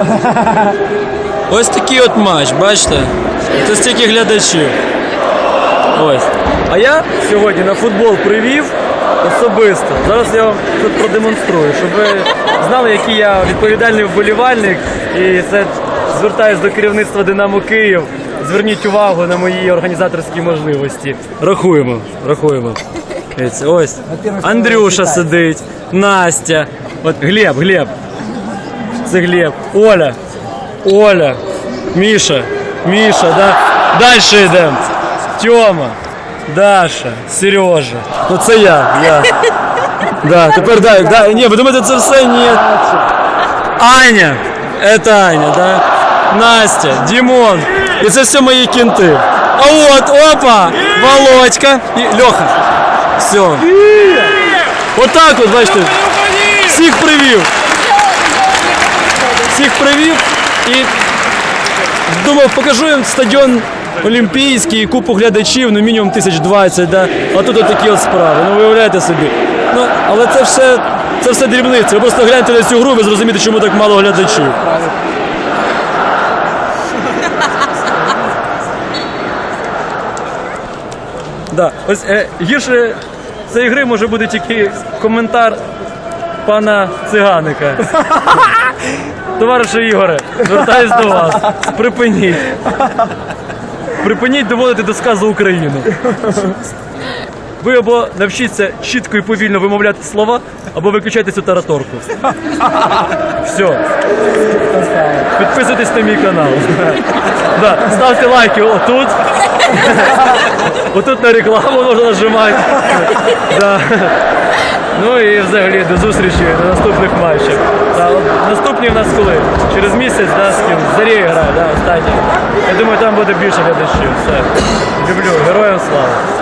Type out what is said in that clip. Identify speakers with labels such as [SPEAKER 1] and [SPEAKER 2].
[SPEAKER 1] Ось такий от матч, бачите? Це стільки глядачів. Ось. А я сьогодні на футбол привів особисто. Зараз я вам тут продемонструю, щоб ви знали, який я відповідальний вболівальник. І це звертаюсь до керівництва Динамо Київ. Зверніть увагу на мої організаторські можливості. Рахуємо, рахуємо. Ось Андрюша сидить, Настя. От Глеб, Глеб. Це Глеб. Оля. Оля. Міша. Міша, да. Далі йдемо. Тьома. Даша. Сережа. Ну це я. я. Да, тепер да, да. Ні, ви думаєте, це все? Ні. Аня. Это Аня, да. Настя, Дімон. І це все мої кінти. А от, опа! Володька і Льоха. Все. Отак от, бачите. Всіх привів. Всіх привів і думав, покажу їм стадіон Олімпійський, купу глядачів, ну мінімум тисяч двадцять, да? а тут такі от справи. Ну виявляєте собі. Ну, але це все, це все дрібниці. Ви просто гляньте на цю гру, ви зрозумієте, чому так мало глядачів. Да. Ось е, гірше цієї гри може бути тільки коментар пана циганика. Товарише Ігоре, звертаюсь до вас. Припиніть. Припиніть доводити до сказу Україну. Ви або навчіться чітко і повільно вимовляти слова, або виключайте цю тараторку. Все. Підписуйтесь на мій канал. Да, ставте лайки отут. Отут на рекламу можна нажимати. Да. Ну і взагалі до зустрічі на наступних матчах. От в нас коли? Через місяць, да, з ким? З Зарією грає, да, останній. Я думаю, там буде більше глядачів. Все. Люблю. Героям слава.